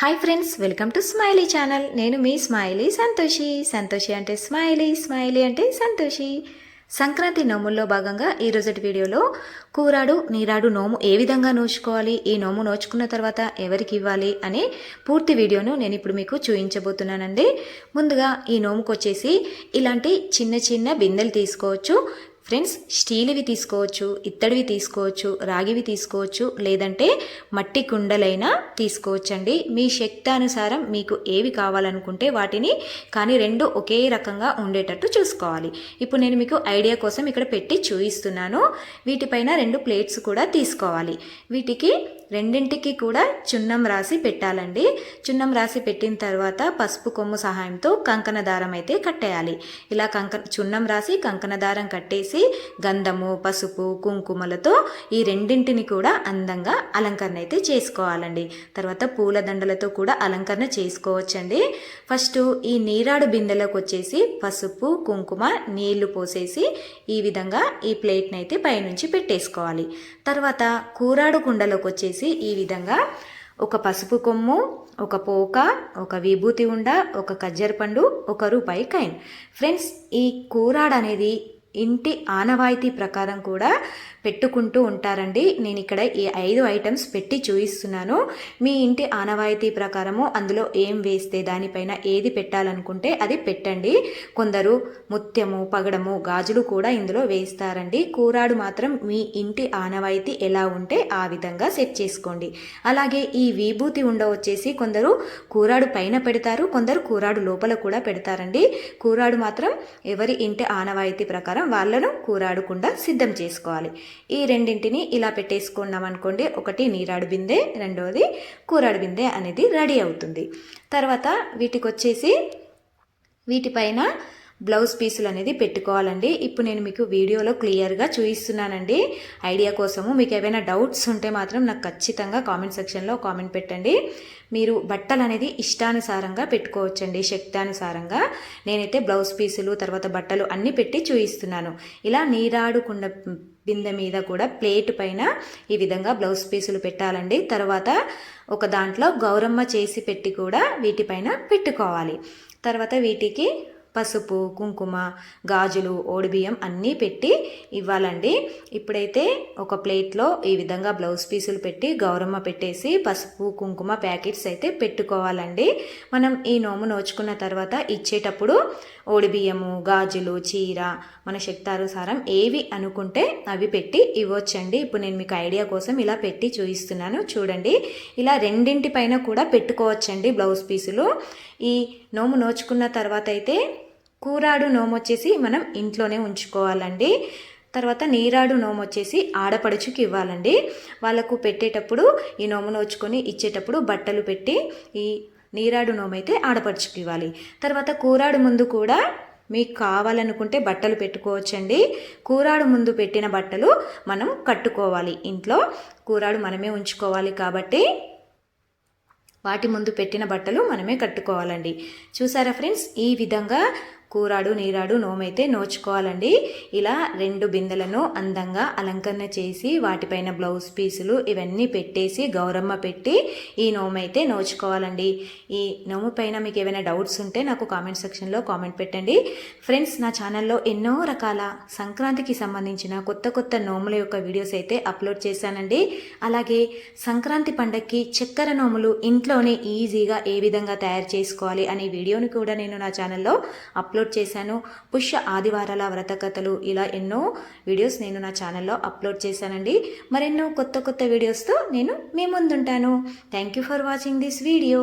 Hi friends welcome to Smiley channel నేను మీ smiley Santoshi. Santoshi అంటే స్మైలీ స్మైలీ అంటే సంతోషి. సంక్రాంతి నోముల్లో భాగంగా ఈ రోజటి వీడియోలో కూరాడు నీరాడు నోము ఏ విధంగా నోచుకోవాలి ఈ నోము నోచుకున్న తర్వాత ఎవరికి ఇవ్వాలి అనే పూర్తి వీడియోను నేను ఇప్పుడు మీకు చూపించబోతున్నానండి. ముందుగా ఈ నోముకు వచ్చేసి ఇలాంటి చిన్న చిన్న బిందెలు తీసుకోవచ్చు. ఫ్రెండ్స్ స్టీల్వి తీసుకోవచ్చు ఇత్తడివి తీసుకోవచ్చు రాగివి తీసుకోవచ్చు లేదంటే మట్టి కుండలైనా తీసుకోవచ్చండి. మీ శక్తానుసారం మీకు ఏవి కావాలనుకుంటే వాటిని కానీ రెండు ఒకే రకంగా ఉండేటట్టు చూసుకోవాలి. ఇప్పుడు నేను మీకు ఐడియా కోసం ఇక్కడ పెట్టి చూపిస్తున్నాను వీటిపైన రెండు ప్లేట్స్ కూడా తీసుకోవాలి. వీటికి రెండింటికి కూడా చున్నం రాసి పెట్టాలండి. చున్నం రాసి పెట్టిన తర్వాత పసుపు కొమ్ము సహాయంతో కంకణ దారం అయితే కట్టేయాలి. ఇలా కంక చున్నం రాసి కంకణ దారం కట్టేసి గంధము పసుపు కుంకుమలతో ఈ రెండింటిని కూడా అందంగా అలంకరణ అయితే చేసుకోవాలండి. తర్వాత పూలదండలతో కూడా అలంకరణ చేసుకోవచ్చండి. ఫస్ట్ ఈ నీరాడు బిందెలోకి వచ్చేసి పసుపు కుంకుమ నీళ్ళు పోసేసి ఈ విధంగా ఈ ప్లేట్ని అయితే పైనుంచి పెట్టేసుకోవాలి. తర్వాత కూరాడు కుండలోకి వచ్చేసి ఈ విధంగా ఒక పసుపు కొమ్ము ఒక పోక ఒక విభూతి ఉండ ఒక ఖజ్జర పండు ఒక రూపాయి కాయిన్ ఫ్రెండ్స్ ఈ కూరాడు అనేది ఇంటి ఆనవాయితీ ప్రకారం కూడా పెట్టుకుంటూ ఉంటారండి. నేను ఇక్కడ ఈ ఐదు ఐటమ్స్ పెట్టి చూపిస్తున్నాను మీ ఇంటి ఆనవాయితీ ప్రకారము అందులో ఏం వేస్తే దానిపైన ఏది పెట్టాలనుకుంటే అది పెట్టండి. కొందరు ముత్యము పగడము గాజులు కూడా ఇందులో వేస్తారండి. కూరాడు మాత్రం మీ ఇంటి ఆనవాయితీ ఎలా ఉంటే ఆ విధంగా సెట్ చేసుకోండి. అలాగే ఈ విభూతి ఉండ వచ్చేసి కొందరు కూరాడు పైన పెడతారు కొందరు కూరాడు లోపల కూడా పెడతారండి. కూరాడు మాత్రం ఎవరి ఇంటి ఆనవాయితీ ప్రకారం వాళ్ళను కూరాడకుండా సిద్ధం చేసుకోవాలి. ఈ రెండింటిని ఇలా పెట్టేసుకున్నాం అనుకోండి ఒకటి నీరాడు బిందె రెండవది కూరాడు బిందె అనేది రెడీ అవుతుంది. తర్వాత వీటికి వచ్చేసి వీటిపైన బ్లౌజ్ పీసులు అనేది పెట్టుకోవాలండి. ఇప్పుడు నేను మీకు వీడియోలో క్లియర్గా చూపిస్తున్నానండి. ఐడియా కోసము మీకు ఏవైనా డౌట్స్ ఉంటే మాత్రం నాకు ఖచ్చితంగా కామెంట్ సెక్షన్లో కామెంట్ పెట్టండి. మీరు బట్టలు అనేది ఇష్టానుసారంగా పెట్టుకోవచ్చండి శక్తానుసారంగా. నేనైతే బ్లౌజ్ పీసులు తర్వాత బట్టలు అన్నీ పెట్టి చూపిస్తున్నాను. ఇలా నీరాడుకున్న బిందె మీద కూడా ప్లేట్ పైన ఈ విధంగా బ్లౌజ్ పీసులు పెట్టాలండి. తర్వాత ఒక దాంట్లో గౌరమ్మ చేసి పెట్టి కూడా వీటిపైన పెట్టుకోవాలి. తర్వాత వీటికి పసుపు కుంకుమ గాజులు ఓడిబియ్యం అన్నీ పెట్టి ఇవ్వాలండి. ఇప్పుడైతే ఒక ప్లేట్లో ఈ విధంగా బ్లౌజ్ పీసులు పెట్టి గౌరమ్మ పెట్టేసి పసుపు కుంకుమ ప్యాకెట్స్ అయితే పెట్టుకోవాలండి. మనం ఈ నోము నోచుకున్న తర్వాత ఇచ్చేటప్పుడు ఓడిబియ్యము గాజులు చీర మన శక్తానుసారం ఏవి అనుకుంటే అవి పెట్టి ఇవ్వచ్చండి. ఇప్పుడు నేను మీకు ఐడియా కోసం ఇలా పెట్టి చూపిస్తున్నాను చూడండి ఇలా రెండింటి పైన కూడా పెట్టుకోవచ్చండి బ్లౌజ్ పీసులు. ఈ నోము నోచుకున్న తర్వాత అయితే కూరాడు నోము వచ్చేసి మనం ఇంట్లోనే ఉంచుకోవాలండి. తర్వాత నీరాడు నోము వచ్చేసి ఆడపడుచుకి ఇవ్వాలండి. వాళ్ళకు పెట్టేటప్పుడు ఈ నోము నోచుకొని ఇచ్చేటప్పుడు బట్టలు పెట్టి ఈ నీరాడు నోము అయితే ఆడపడుచుకి ఇవ్వాలి. తర్వాత కూరాడు ముందు కూడా మీకు కావాలనుకుంటే బట్టలు పెట్టుకోవచ్చండి. కూరాడు ముందు పెట్టిన బట్టలు మనం కట్టుకోవాలి ఇంట్లో. కూరాడు మనమే ఉంచుకోవాలి కాబట్టి వాటి ముందు పెట్టిన బట్టలు మనమే కట్టుకోవాలండి. చూసారా ఫ్రెండ్స్? ఈ విధంగా కూరాడు నీరాడు నోమైతే నోచుకోవాలండి. ఇలా రెండు బిందెలను అందంగా అలంకరణ చేసి వాటిపైన బ్లౌజ్ పీసులు ఇవన్నీ పెట్టేసి గౌరమ్మ పెట్టి ఈ నోమైతే నోచుకోవాలండి. ఈ నోము పైన మీకు ఏమైనా డౌట్స్ ఉంటే నాకు కామెంట్ సెక్షన్లో కామెంట్ పెట్టండి. ఫ్రెండ్స్ నా ఛానల్లో ఎన్నో రకాల సంక్రాంతికి సంబంధించిన కొత్త కొత్త నోముల యొక్క వీడియోస్ అయితే అప్లోడ్ చేశానండి. అలాగే సంక్రాంతి పండగకి చక్కెర నోములు ఇంట్లోనే ఈజీగా ఏ విధంగా తయారు చేసుకోవాలి అనే వీడియోని కూడా నేను నా ఛానల్లో అప్లోడ్ అప్లోడ్ చేశాను. పుష్య ఆదివారాల వ్రత కథలు ఇలా ఎన్నో వీడియోస్ నేను నా ఛానల్లో అప్లోడ్ చేశానండి. మరెన్నో కొత్త కొత్త వీడియోస్తో నేను మీ ముందుంటాను. Thank you for watching this video